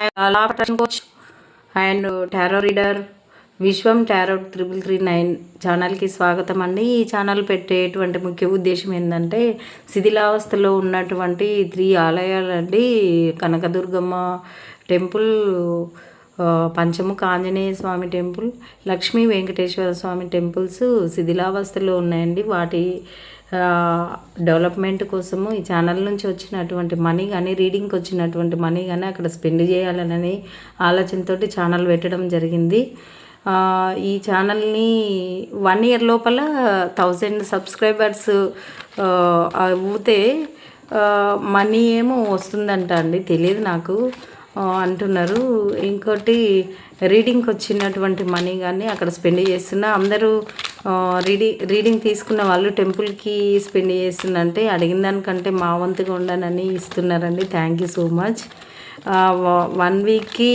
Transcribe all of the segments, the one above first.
Law of attraction coach and tarot reader Vishwam tarot triple three nine ఛానల్కి స్వాగతం అండి. ఈ ఛానల్ పెట్టేటువంటి ముఖ్య ఉద్దేశం ఏంటంటే శిథిలావస్థలో ఉన్నటువంటి three ఆలయాలండి. Kanakadurgamma temple Panchamukha Anjaneya Swami temple Lakshmi Venkateswara Swami temples శిథిలావస్థలో ఉన్నాయండి. వాటి డెవలప్మెంట్ కోసము ఈ ఛానల్ నుంచి వచ్చినటువంటి మనీ కానీ రీడింగ్కి వచ్చినటువంటి మనీ కానీ అక్కడ స్పెండ్ చేయాలనని ఆలోచనతోటి ఛానల్ పెట్టడం జరిగింది. ఈ ఛానల్ని వన్ ఇయర్ లోపల థౌజండ్ సబ్స్క్రైబర్స్ అవుతే మనీ ఏమో వస్తుందంట అండి తెలియదు నాకు. అంటున్నారు. ఇంకోటి రీడింగ్కి వచ్చినటువంటి మనీ కానీ అక్కడ స్పెండ్ చేస్తున్నా అందరూ రీడింగ్ రీడింగ్ తీసుకున్న వాళ్ళు టెంపుల్కి స్పెండ్ చేస్తుందంటే అడిగిన దానికంటే మా వంతుగా ఉండనని ఇస్తున్నారండి. Thank you so much one వీక్కి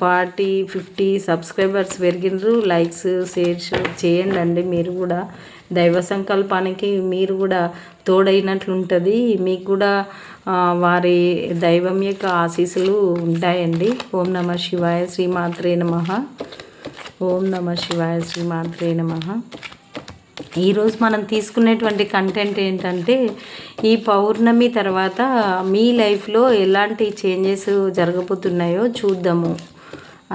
ఫార్టీ ఫిఫ్టీ సబ్స్క్రైబర్స్ పెరిగినరు. లైక్స్ షేర్స్ చేయండి అండి మీరు కూడా దైవ సంకల్పానికి మీరు కూడా తోడైనట్లు ఉంటుంది మీకు కూడా వారి దైవం యొక్క ఆశీస్సులు ఉంటాయండి. ఓం నమ శివాయ శ్రీమాత్రే నమ. ఓం నమ శివాయ శ్రీమాత్రే నమ. ఈరోజు మనం తీసుకునేటువంటి కంటెంట్ ఏంటంటే ఈ పౌర్ణమి తర్వాత మీ లైఫ్లో ఎలాంటి చేంజెస్ జరగబోతున్నాయో చూద్దాము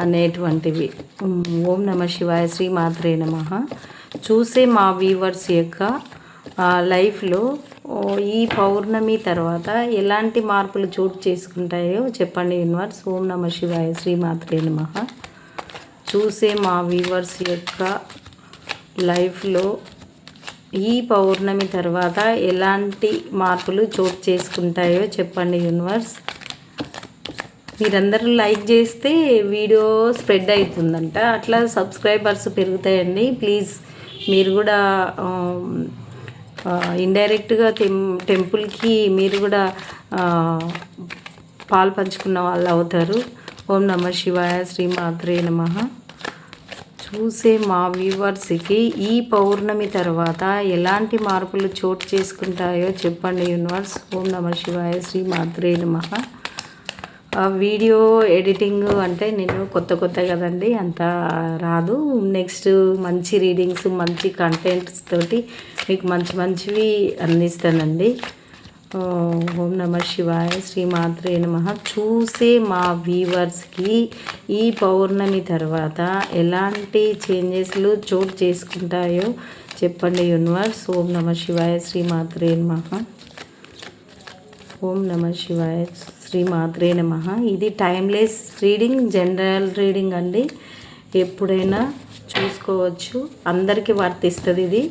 అనేటువంటివి. ఓం నమ శివాయ శ్రీ మాత్రే నమ. చూసే మా వీవర్స్ యొక్క లైఫ్లో ఈ పౌర్ణమి తర్వాత ఎలాంటి మార్పులు చోటు చేసుకుంటాయో చెప్పండి యూనివర్స్ ఓం నమ శివాయ శ్రీ మాత్రే నమ. చూసే మా వ్యూవర్స్ యొక్క లైఫ్లో ఈ పౌర్ణమి తర్వాత ఎలాంటి మార్పులు చోటు చేసుకుంటాయో చెప్పండి యూనివర్స్. మీరందరూ లైక్ చేస్తే వీడియో స్ప్రెడ్ అవుతుందంట. అట్లా సబ్స్క్రైబర్స్ పెరుగుతాయండి. ప్లీజ్ మీరు కూడా ఇండైరెక్ట్గా టెం టెంపుల్కి మీరు కూడా పాలు పంచుకున్న వాళ్ళు అవుతారు. ఓం నమ శివాయ శ్రీ మాత్రే నమ. చూసే మా వ్యూవర్స్కి ఈ పౌర్ణమి తర్వాత ఎలాంటి మార్పులు చోటు చేసుకుంటాయో చెప్పండి యూనివర్స్. ఓం నమ శివాయ శ్రీ మాత్రే నమ. ఆ వీడియో ఎడిటింగ్ అంటే నేను కొత్త కొత్త కదండి అంత రాదు. నెక్స్ట్ మంచి రీడింగ్స్ మంచి కంటెంట్స్ తోటి మీకు మంచి మంచివి అందిస్తానండి. ఓం నమ శివాయ శ్రీ మాత్రే నమ. చూసే మా వ్యూవర్స్కి ఈ పౌర్ణమి తర్వాత ఎలాంటి చేంజెస్లు చోటు చేసుకుంటాయో చెప్పండి యూనివర్స్ ఓం నమ శివాయ శ్రీ మాత్రే నమ. ఓం నమ శివాయ శ్రీ మాత్రే నమ. ఇది టైమ్లెస్ రీడింగ్ జనరల్ రీడింగ్ అండి. ఎప్పుడైనా చూసుకోవచ్చు. అందరికీ వర్తిస్తుంది ఇది.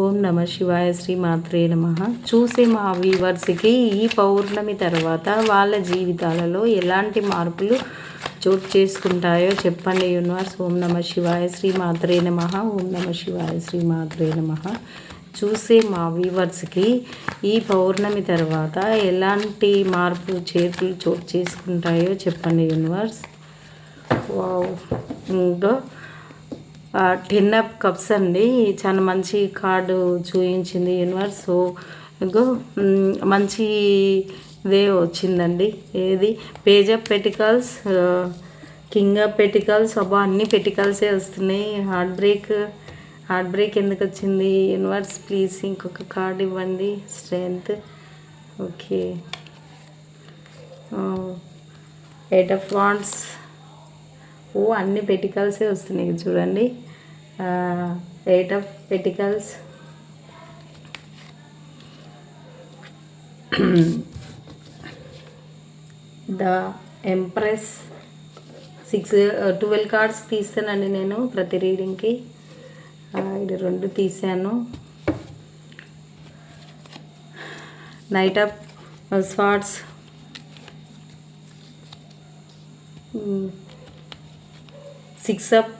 ఓం నమ శివాయ శ్రీ మాత్రే నమ. చూసే మా వీవర్స్కి ఈ పౌర్ణమి తర్వాత వాళ్ళ జీవితాలలో ఎలాంటి మార్పులు చోటు చేసుకుంటాయో చెప్పండి యూనివర్స్. ఓం నమ శివాయ శ్రీ మాత్రే నమ. ఓం నమ శివాయ శ్రీ మాత్రే నమ. చూసే మా వ్యూవర్స్కి ఈ పౌర్ణమి తర్వాత ఎలాంటి మార్పు చేతులు చోటు చేసుకుంటాయో చెప్పండి యూనివర్స్. వావ్ ఇంకా టెన్ అప్ కప్స్ అండి. చాలా మంచి కార్డు చూపించింది యూనివర్స్. సో ఇంకో మంచి ఇదే వచ్చిందండి. ఏది? Page of pentacles king of pentacles అబ్బా అన్ని పెటికల్సే వస్తున్నాయి. హార్ట్ బ్రేక్ హార్ట్ బ్రేక్ ఎందుకు వచ్చింది యూనివర్స్? ప్లీజ్ ఇంకొక కార్డు ఇవ్వండి. Strength okay eight of wands ఓ అన్ని పెటికల్సే వస్తున్నాయి చూడండి. Eight of pentacles. The empress six twelve cards తీస్తానండి నేను ప్రతి రీడింగ్కి. ఇది రెండు తీసాను knight of swords. Six of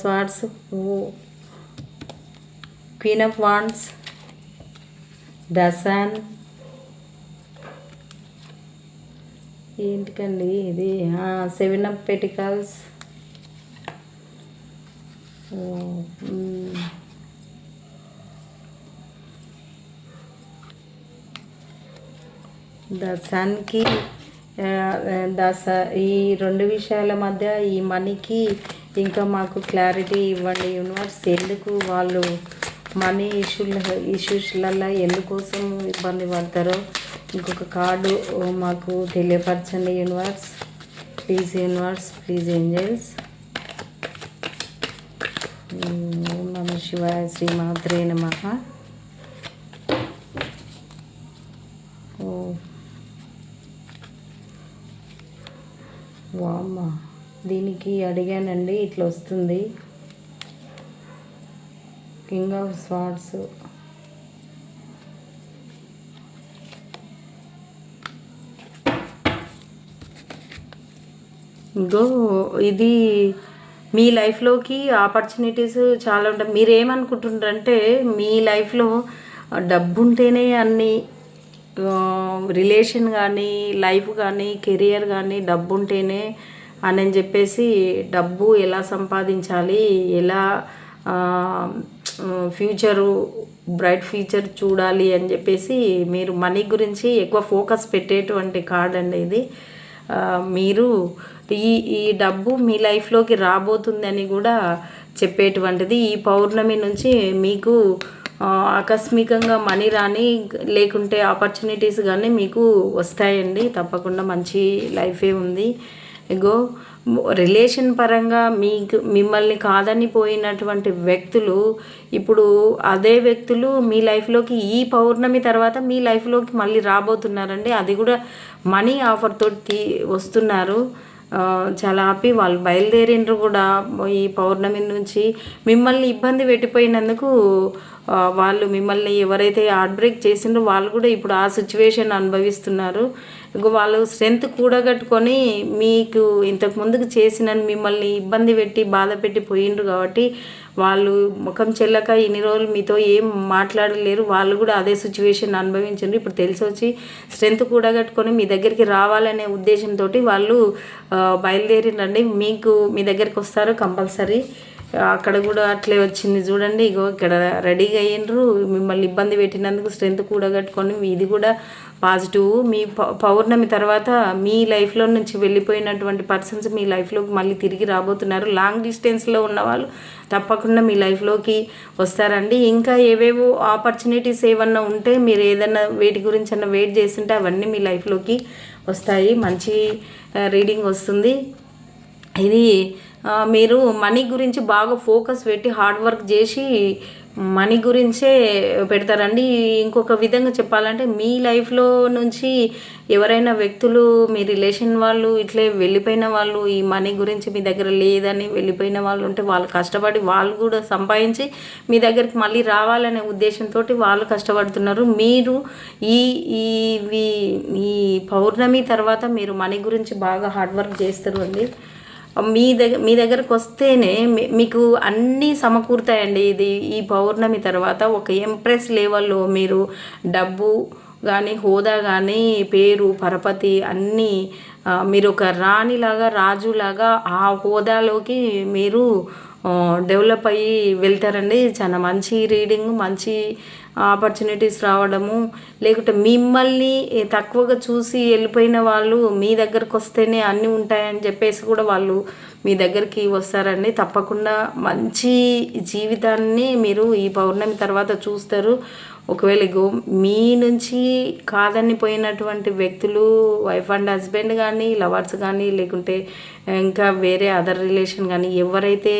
swords queen of wands దసాన్ ఏంటికండి ఇది? సెవెన్ అప్ పెటికల్స్ ద సన్కి దస ఈ రెండు విషయాల మధ్య ఈ మనీకి ఇంకా మాకు క్లారిటీ ఇవ్వండి. యూనివర్స్ ఎందుకు వాళ్ళు మనీ ఇష్యూల ఇష్యూస్లలో ఎందుకోసం ఇబ్బంది పడతారో ఇంకొక కార్డు మాకు తెలియపరచండి universe. Please universe please angels. ఓం నమ శివాయ శ్రీమాత్రే నమ. ఓ వామ్మ. దీనికి అడిగానండి ఇట్లా వస్తుంది కింగ్ ఆఫ్ స్వార్డ్స్ ఇంకో ఇది మీ లైఫ్లోకి ఆపర్చునిటీస్ చాలా ఉంటాయి. మీరు ఏమనుకుంటుంటారంటే మీ లైఫ్లో డబ్బు ఉంటేనే రిలేషన్ కానీ లైఫ్ కానీ కెరియర్ కానీ డబ్బు ఉంటేనే అని అని చెప్పేసి డబ్బు ఎలా సంపాదించాలి ఎలా ఫ్యూచరు బ్రైట్ ఫ్యూచర్ చూడాలి అని చెప్పేసి మీరు మనీ గురించి ఎక్కువ ఫోకస్ పెట్టేటువంటి కార్డ్ అండి ఇది. మీరు ఈ ఈ డబ్బు మీ లైఫ్లోకి రాబోతుందని కూడా చెప్పేటువంటిది ఈ పౌర్ణమి నుంచి మీకు ఆకస్మికంగా మనీ రాని లేకుంటే ఆపర్చునిటీస్ కానీ మీకు వస్తాయండి. తప్పకుండా మంచి లైఫే ఉంది. ఇగో రిలేషన్ పరంగా మీకు మిమ్మల్ని కాదని పోయినటువంటి వ్యక్తులు ఇప్పుడు అదే వ్యక్తులు మీ లైఫ్లోకి ఈ పౌర్ణమి తర్వాత మీ లైఫ్లోకి మళ్ళీ రాబోతున్నారండి. అది కూడా మనీ ఆఫర్ తోటి వస్తున్నారు. చాలా ఆపి వాళ్ళు బయలుదేరిండ్రు కూడా. ఈ పౌర్ణమి నుంచి మిమ్మల్ని ఇబ్బంది పెట్టిపోయినందుకు వాళ్ళు మిమ్మల్ని ఎవరైతే హార్ట్ బ్రేక్ చేసిండ్రో వాళ్ళు కూడా ఇప్పుడు ఆ సిచ్యువేషన్ అనుభవిస్తున్నారు. ఇంకో వాళ్ళు స్ట్రెంత్ కూడగట్టుకొని మీకు ఇంతకు ముందుకు చేసిన మిమ్మల్ని ఇబ్బంది పెట్టి బాధ పెట్టి పోయిండ్రు కాబట్టి వాళ్ళు ముఖం చెల్లక ఇన్ని రోజులు మీతో ఏం మాట్లాడలేరు. వాళ్ళు కూడా అదే సిచ్యువేషన్ అనుభవించారు ఇప్పుడు తెలిసి వచ్చి స్ట్రెంత్ కూడగట్టుకొని మీ దగ్గరికి రావాలనే ఉద్దేశంతో వాళ్ళు బయలుదేరిండండి మీకు మీ దగ్గరికి వస్తారు కంపల్సరీ. అక్కడ కూడా అట్లే వచ్చింది చూడండి. ఇగో ఇక్కడ రెడీగా అయ్యిండ్రు మిమ్మల్ని ఇబ్బంది పెట్టినందుకు స్ట్రెంత్ కూడగట్టుకొని ఇది కూడా పాజిటివ్. మీ పౌర్ణమి తర్వాత మీ లైఫ్లో నుంచి వెళ్ళిపోయినటువంటి పర్సన్స్ మీ లైఫ్లోకి మళ్ళీ తిరిగి రాబోతున్నారు. లాంగ్ డిస్టెన్స్లో ఉన్న వాళ్ళు తప్పకుండా మీ లైఫ్లోకి వస్తారండి. ఇంకా ఏవేవో ఆపర్చునిటీస్ ఏమన్నా ఉంటే మీరు ఏదన్నా వేటి గురించి అన్న వెయిట్ చేస్తుంటే అవన్నీ మీ లైఫ్లోకి వస్తాయి. మంచి రీడింగ్ వస్తుంది. ఇది మీరు మనీ గురించి బాగా ఫోకస్ పెట్టి హార్డ్ వర్క్ చేసి మనీ గురించే పెడతారండి. ఇంకొక విధంగా చెప్పాలంటే మీ లైఫ్లో నుంచి ఎవరైనా వ్యక్తులు మీ రిలేషన్ వాళ్ళు ఇట్లే వెళ్ళిపోయిన వాళ్ళు ఈ మనీ గురించి మీ దగ్గర లేదని వెళ్ళిపోయిన వాళ్ళు ఉంటే వాళ్ళు కష్టపడి వాళ్ళు కూడా సంపాదించి మీ దగ్గరికి మళ్ళీ రావాలనే ఉద్దేశంతో వాళ్ళు కష్టపడుతున్నారు. మీరు ఈ ఈ ఈ- పౌర్ణమి తర్వాత మీరు మనీ గురించి బాగా హార్డ్ వర్క్ చేస్తారు అండి. మీ దగ్గర మీ దగ్గరకు వస్తేనే మీ- మీకు అన్నీ సమకూరుతాయండి. ఇది ఈ పౌర్ణమి తర్వాత ఒక ఎంప్రెస్ లెవెల్లో మీరు డబ్బు కానీ హోదా కానీ పేరు పరపతి అన్నీ మీరు ఒక రాణిలాగా రాజులాగా ఆ హోదాలోకి మీరు డెవలప్ అయ్యి వెళ్తారండి. చాలా మంచి రీడింగ్ మంచి ఆపర్చునిటీస్ రావడము లేకుంటే మిమ్మల్ని తక్కువగా చూసి వెళ్ళిపోయిన వాళ్ళు మీ దగ్గరకు వస్తేనే అన్నీ ఉంటాయని చెప్పేసి కూడా వాళ్ళు మీ దగ్గరికి వస్తారండి. తప్పకుండా మంచి జీవితాన్ని మీరు ఈ పౌర్ణమి తర్వాత చూస్తారు. ఒకవేళ ఇగో మీ నుంచి కాదని పోయినటువంటి వ్యక్తులు వైఫ్ అండ్ హస్బెండ్ కానీ లవర్స్ కానీ లేకుంటే ఇంకా వేరే అదర్ రిలేషన్ కానీ ఎవరైతే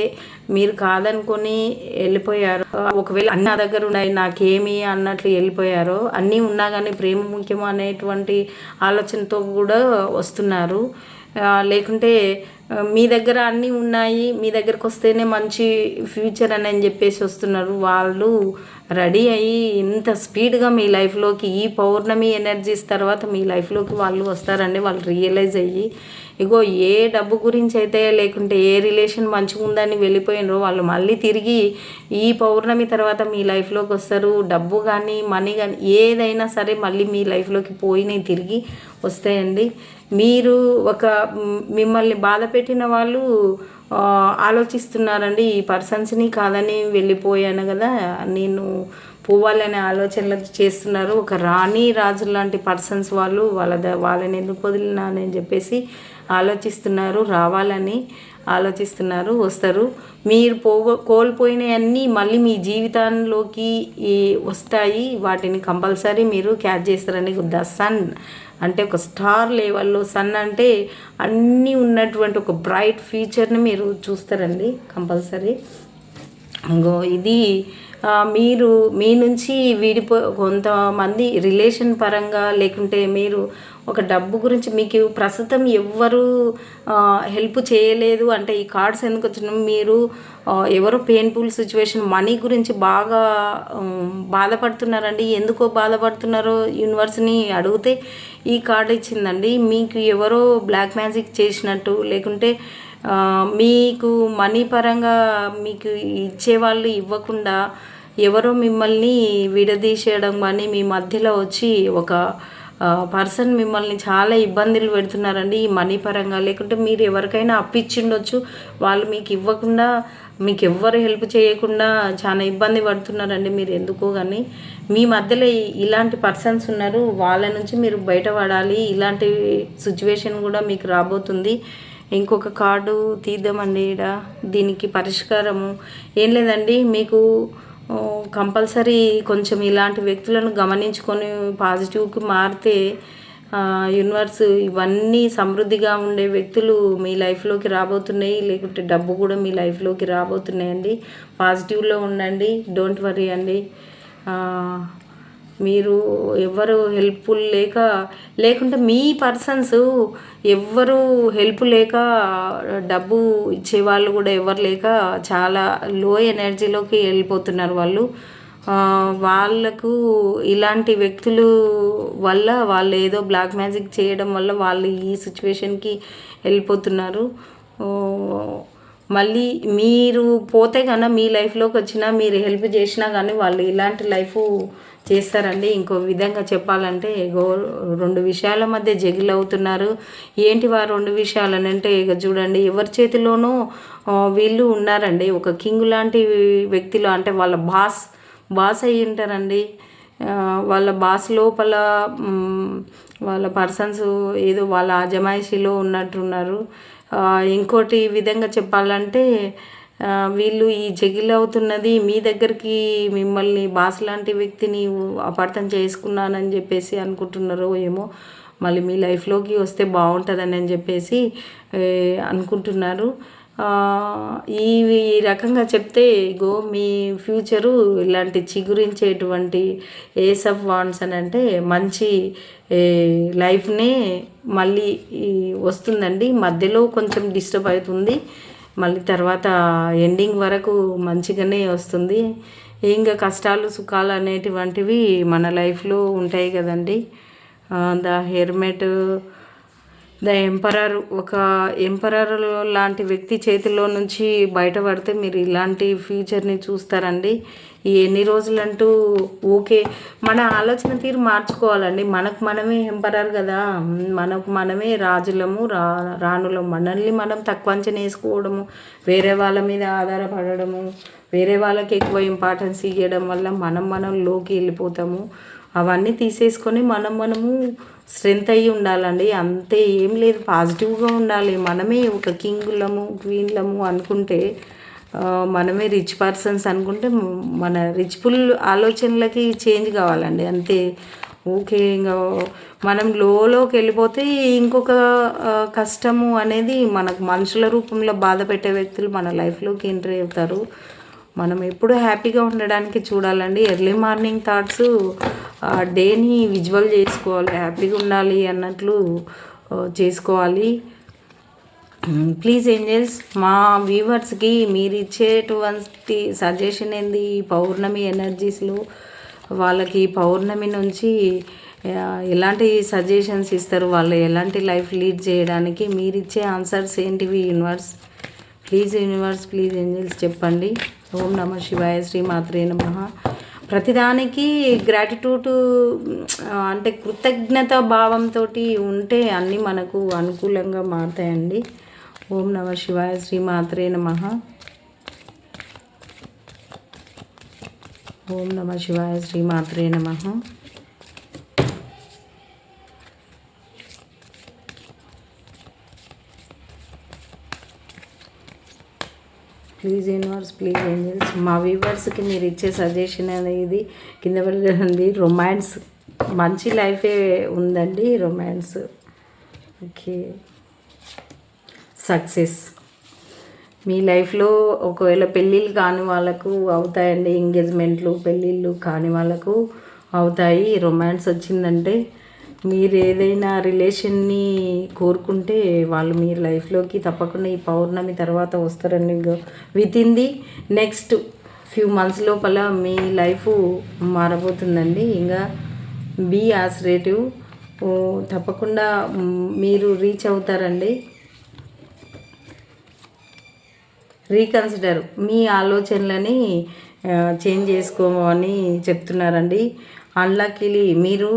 మీరు కాదనుకొని వెళ్ళిపోయారో ఒకవేళ అన్ని నా దగ్గర ఉన్నాయి నాకేమి అన్నట్లు వెళ్ళిపోయారో అన్నీ ఉన్నా కానీ ప్రేమ ముఖ్యం అనేటువంటి ఆలోచనతో కూడా వస్తున్నారు. లేకుంటే మీ దగ్గర అన్నీ ఉన్నాయి మీ దగ్గరకు వస్తేనే మంచి ఫ్యూచర్ అని అని చెప్పేసి వస్తున్నారు. వాళ్ళు రెడీ అయ్యి ఇంత స్పీడ్గా మీ లైఫ్లోకి ఈ పౌర్ణమి ఎనర్జీస్ తర్వాత మీ లైఫ్లోకి వాళ్ళు వస్తారండి. వాళ్ళు రియలైజ్ అయ్యి ఇగో ఏ డబ్బు గురించి అయితే లేకుంటే ఏ రిలేషన్ మంచిగా ఉందని వెళ్ళిపోయినరో వాళ్ళు మళ్ళీ తిరిగి ఈ పౌర్ణమి తర్వాత మీ లైఫ్లోకి వస్తారు. డబ్బు కానీ మనీ కానీ ఏదైనా సరే మళ్ళీ మీ లైఫ్లోకి పోయినాయి తిరిగి వస్తాయండి. మీరు ఒక మిమ్మల్ని బాధ పెట్టిన వాళ్ళు ఆలోచిస్తున్నారండి ఈ పర్సన్స్ని కాదని వెళ్ళిపోయాను కదా నేను పోవాలనే ఆలోచనలు చేస్తున్నారు. ఒక రాణి రాజు లాంటి పర్సన్స్ వాళ్ళు వాళ్ళ వాళ్ళని ఎందుకు వదిలినా అని చెప్పేసి ఆలోచిస్తున్నారు రావాలని. ఆలోచిస్తున్నారు వస్తారు. మీరు పోగో కోల్పోయినవన్నీ మళ్ళీ మీ జీవితంలోకి వస్తాయి. వాటిని కంపల్సరీ మీరు క్యాచ్ చేస్తారని ద సన్ అంటే ఒక స్టార్ లెవెల్లో సన్ అంటే అన్నీ ఉన్నటువంటి ఒక బ్రైట్ ఫ్యూచర్ని మీరు చూస్తారండి కంపల్సరీ. ఇంకో ఇది మీరు మీ నుంచి విడిపో కొంతమంది రిలేషన్ పరంగా లేకుంటే మీరు ఒక డబ్బు గురించి మీకు ప్రస్తుతం ఎవ్వరు హెల్ప్ చేయలేదు అంటే ఈ కార్డ్స్ ఎందుకు వచ్చినా మీరు ఎవరో పెయిన్ఫుల్ సిచ్యువేషన్ మనీ గురించి బాగా బాధపడుతున్నారండి. ఎందుకో బాధపడుతున్నారో యూనివర్స్ని అడిగితే ఈ కార్డు ఇచ్చిందండి. మీకు ఎవరో బ్లాక్ మ్యాజిక్ చేసినట్టు లేకుంటే మీకు మనీ పరంగా మీకు ఇచ్చేవాళ్ళు ఇవ్వకుండా ఎవరో మిమ్మల్ని విడదీసేయడం కానీ మీ మధ్యలో వచ్చి ఒక పర్సన్ మిమ్మల్ని చాలా ఇబ్బందులు పెడుతున్నారండి ఈ మనీ పరంగా. లేకుంటే మీరు ఎవరికైనా అప్పిచ్చిండొచ్చు వాళ్ళు మీకు ఇవ్వకుండా మీకు ఎవ్వరు హెల్ప్ చేయకుండా చాలా ఇబ్బంది పడుతున్నారండి మీరు ఎందుకో కానీ మీ మధ్యలో ఇలాంటి పర్సన్స్ ఉన్నారు వాళ్ళ నుంచి మీరు బయటపడాలి ఇలాంటి సిచ్యువేషన్ కూడా మీకు రాబోతుంది. ఇంకొక కార్డు తీద్దామండి ఈడ దీనికి పరిష్కారము. ఏం లేదండి మీకు కంపల్సరీ కొంచెం ఇలాంటి వ్యక్తులను గమనించుకొని పాజిటివ్కి మారితే యూనివర్స్ ఇవన్నీ సమృద్ధిగా ఉండే వ్యక్తులు మీ లైఫ్లోకి రాబోతున్నాయి. లేకుంటే డబ్బు కూడా మీ లైఫ్లోకి రాబోతున్నాయండి. పాజిటివ్లో ఉండండి. డోంట్ వరీ అండి. మీరు ఎవరు హెల్ప్ఫుల్ లేక లేకుంటే మీ పర్సన్స్ ఎవ్వరు హెల్ప్ లేక డబ్బు ఇచ్చేవాళ్ళు కూడా ఎవరు లేక చాలా లో ఎనర్జీలోకి వెళ్ళిపోతున్నారు వాళ్ళు. వాళ్ళకు ఇలాంటి వ్యక్తులు వల్ల వాళ్ళు ఏదో బ్లాక్ మ్యాజిక్ చేయడం వల్ల వాళ్ళు ఈ సిచ్యువేషన్కి వెళ్ళిపోతున్నారు. మళ్ళీ మీరు పోతే కన్నా మీ లైఫ్లోకి వచ్చినా మీరు హెల్ప్ చేసినా కానీ వాళ్ళు ఇలాంటి లైఫ్ చేస్తారండి. ఇంకో విధంగా చెప్పాలంటే రెండు విషయాల మధ్య జగిల్ అవుతున్నారు. ఏంటి వారు రెండు విషయాలని అంటే ఇక చూడండి ఎవరి చేతిలోనూ వీళ్ళు ఉన్నారండి. ఒక కింగ్ లాంటి వ్యక్తిలో అంటే వాళ్ళ బాస్ బాస్ అయ్యి ఉంటారండి. వాళ్ళ బాస్ లోపల వాళ్ళ పర్సన్స్ ఏదో వాళ్ళ అజమాయిషిలో ఉన్నట్టున్నారు. ఇంకోటి విధంగా చెప్పాలంటే వీళ్ళు ఈ జగిలి అవుతున్నది మీ దగ్గరికి మిమ్మల్ని బాస్ లాంటి వ్యక్తిని అపార్థం చేసుకున్నానని చెప్పేసి అనుకుంటున్నారో ఏమో మళ్ళీ మీ లైఫ్లోకి వస్తే బాగుంటుందని అని చెప్పేసి అనుకుంటున్నారు. ఈ రకంగా చెప్తే గో మీ ఫ్యూచరు ఇలాంటి చిగురించేటువంటి ఏస్ ఆఫ్ వాన్స్ అని అంటే మంచి లైఫ్నే మళ్ళీ వస్తుందండి. మధ్యలో కొంచెం డిస్టర్బ్ అవుతుంది. మళ్ళీ తర్వాత ఎండింగ్ వరకు మంచిగానే వస్తుంది. ఇంకా కష్టాలు సుఖాలు అనేటువంటివి మన లైఫ్లో ఉంటాయి కదండి. ద హెర్మెట్ ద ఎంపరర్ ఒక ఎంపరర్ లాంటి వ్యక్తి చేతిలో నుంచి బయటపడితే మీరు ఇలాంటి ఫ్యూచర్ని చూస్తారండి. ఎన్ని రోజులంటూ ఓకే మన ఆలోచన తీరు మార్చుకోవాలండి. మనకు మనమే ఎంపరర్ కదా. మనకు మనమే రాజులము రా రాణులము. మనల్ని మనం తక్కువ అంచనా వేసుకోవడము వేరే వాళ్ళ మీద ఆధారపడడము వేరే వాళ్ళకి ఎక్కువ ఇంపార్టెన్స్ ఇవ్వడం వల్ల మనం మనం లోకి వెళ్ళిపోతాము. అవన్నీ తీసేసుకొని మనం మనము స్ట్రెంత్ అయ్యి ఉండాలండి. అంతే ఏం లేదు. పాజిటివ్గా ఉండాలి. మనమే ఒక కింగులము క్వీన్లము అనుకుంటే మనమే రిచ్ పర్సన్స్ అనుకుంటే మన మన రిచ్ఫుల్ ఆలోచనలకి చేంజ్ కావాలండి. అంతే. ఓకే ఇంకా మనం లోలోకి వెళ్ళిపోతే ఇంకొక కష్టము అనేది మనకు మనుషుల రూపంలో బాధ పెట్టే వ్యక్తులు మన లైఫ్లోకి ఎంటర్ అవుతారు. మనం ఎప్పుడు హ్యాపీగా ఉండడానికి చూడాలండి. ఎర్లీ మార్నింగ్ థాట్స్ ఆ డేని విజువల్ చేసుకోవాలి. హ్యాపీగా ఉండాలి అన్నట్లు చేసుకోవాలి. ప్లీజ్ ఏంజల్స్ మా వ్యూవర్స్కి మీరు ఇచ్చేటువంటి సజెషన్ ఏంది? పౌర్ణమి ఎనర్జీస్లో వాళ్ళకి పౌర్ణమి నుంచి ఎలాంటి సజెషన్స్ ఇస్తారు? వాళ్ళు ఎలాంటి లైఫ్ లీడ్ చేయడానికి మీరు ఇచ్చే ఆన్సర్స్ ఏంటివి universe please universe please angels చెప్పండి. ఓం నమ శివాయ శ్రీ మాత్రే నమ. ప్రతిదానికి గ్రాటిట్యూడ్ అంటే కృతజ్ఞత భావంతో ఉంటే అన్నీ మనకు అనుకూలంగా మారుతాయండి. ఓం నమ శివాయ శ్రీ మాత్రే నమ. ఓం నమ శివాయ శ్రీమాత్రే నమ. ప్లీజ్ యూనివర్స్ ప్లీజ్ ఏంజల్స్ మా వ్యూవర్స్కి మీరు ఇచ్చే సజెషన్ అనేది కింద పడి రొమాన్స్ మంచి లైఫే ఉందండి రొమాన్స్. ఓకే. సక్సెస్. మీ లైఫ్లో ఒకవేళ పెళ్ళిళ్ళు కాని వాళ్ళకు అవుతాయండి ఎంగేజ్మెంట్లు పెళ్ళిళ్ళు కాని వాళ్ళకు అవుతాయి. రొమాన్స్ వచ్చిందంటే మీరు ఏదైనా రిలేషన్ని కోరుకుంటే వాళ్ళు మీ లైఫ్లోకి తప్పకుండా ఈ పౌర్ణమి తర్వాత వస్తారండి with in the next few months లోపల మీ లైఫ్ మారబోతుందండి. ఇంకా బీ ఆసరేటివ్ తప్పకుండా మీరు రీచ్ అవుతారండి. రీకన్సిడర్ మీ ఆలోచనలని చేంజ్ చేసుకోమని చెప్తున్నారండి. అన్లక్కీలి మీరు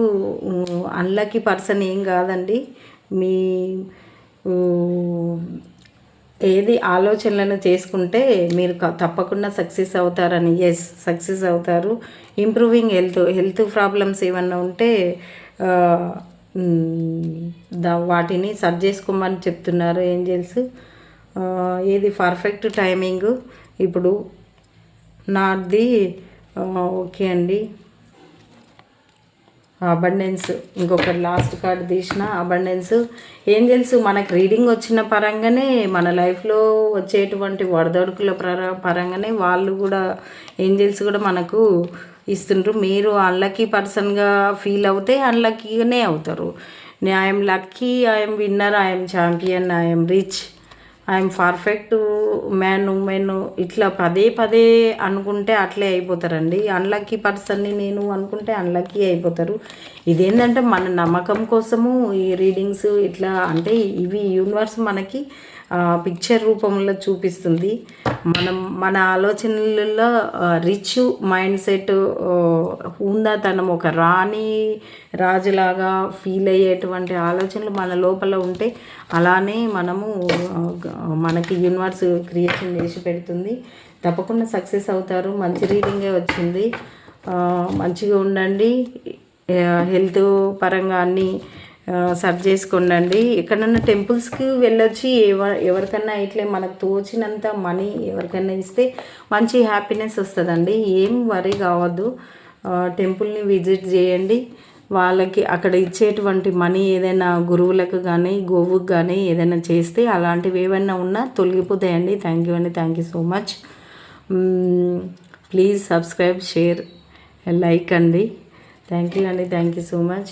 అన్లక్కీ పర్సన్ ఏం కాదండి. మీ ఏది ఆలోచనలను చేసుకుంటే మీరు తప్పకుండా సక్సెస్ అవుతారని. ఎస్ సక్సెస్ అవుతారు. ఇంప్రూవింగ్ హెల్త్ హెల్త్ ప్రాబ్లమ్స్ ఏమన్నా ఉంటే దా వాటిని సర్చ్ చేసుకోమని చెప్తున్నారు ఏంజల్స్. ఏది పర్ఫెక్ట్ టైమింగ్ ఇప్పుడు నాది ఓకే అండి. అబండెన్స్ ఇంకొక లాస్ట్ కార్డ్ తీసిన అబండెన్స్ ఏం తెలుసు మనకు రీడింగ్ వచ్చిన పరంగానే మన లైఫ్లో వచ్చేటువంటి వడదొడుకుల పరంగానే వాళ్ళు కూడా ఏంజల్స్ కూడా మనకు ఇస్తుంటారు మీరు అన్లక్కీ పర్సన్గా ఫీల్ అవుతే అన్లక్కీగానే అవుతారు. I'm lucky I'm winner I'm champion I'm rich I'm perfect man woman ఇట్లా పదే పదే అనుకుంటే అట్లే అయిపోతారండి. అన్లక్కీ పర్సన్ని నేను అనుకుంటే అన్లక్కీ అయిపోతారు. ఇదేంటంటే మన నమ్మకం కోసము ఈ రీడింగ్స్ ఇట్లా అంటే ఇవి యూనివర్స్ మనకి పిక్చర్ రూపంలో చూపిస్తుంది. మనం మన ఆలోచనలలో రిచ్ మైండ్ సెట్ ఉందాతనం ఒక రాణి రాజులాగా ఫీల్ అయ్యేటువంటి ఆలోచనలు మన లోపల ఉంటే అలానే మనము మనకి యూనివర్స్ క్రియేషన్ చేసి పెడుతుంది తప్పకుండా సక్సెస్ అవుతారు. మంచి రీడింగే వచ్చింది. మంచిగా ఉండండి. హెల్త్ పరంగా అన్నీ సర్చ్ చేసుకోండి ఎక్కడన్నా టెంపుల్స్కి వెళ్ళొచ్చి ఎవ ఎవరికన్నా ఇట్లే మనకు తోచినంత మనీ ఎవరికైనా ఇస్తే మంచి హ్యాపీనెస్ వస్తుందండి. ఏం వరి కావద్దు. టెంపుల్ని విజిట్ చేయండి. వాళ్ళకి అక్కడ ఇచ్చేటువంటి మనీ ఏదైనా గురువులకు కానీ గోవుకు కానీ ఏదైనా చేస్తే అలాంటివి ఏమైనా ఉన్నా తొలగిపోతాయండి. థ్యాంక్ యూ అండి. Thank you so much. Please subscribe share like అండి. థ్యాంక్ యూ అండి. Thank you so much.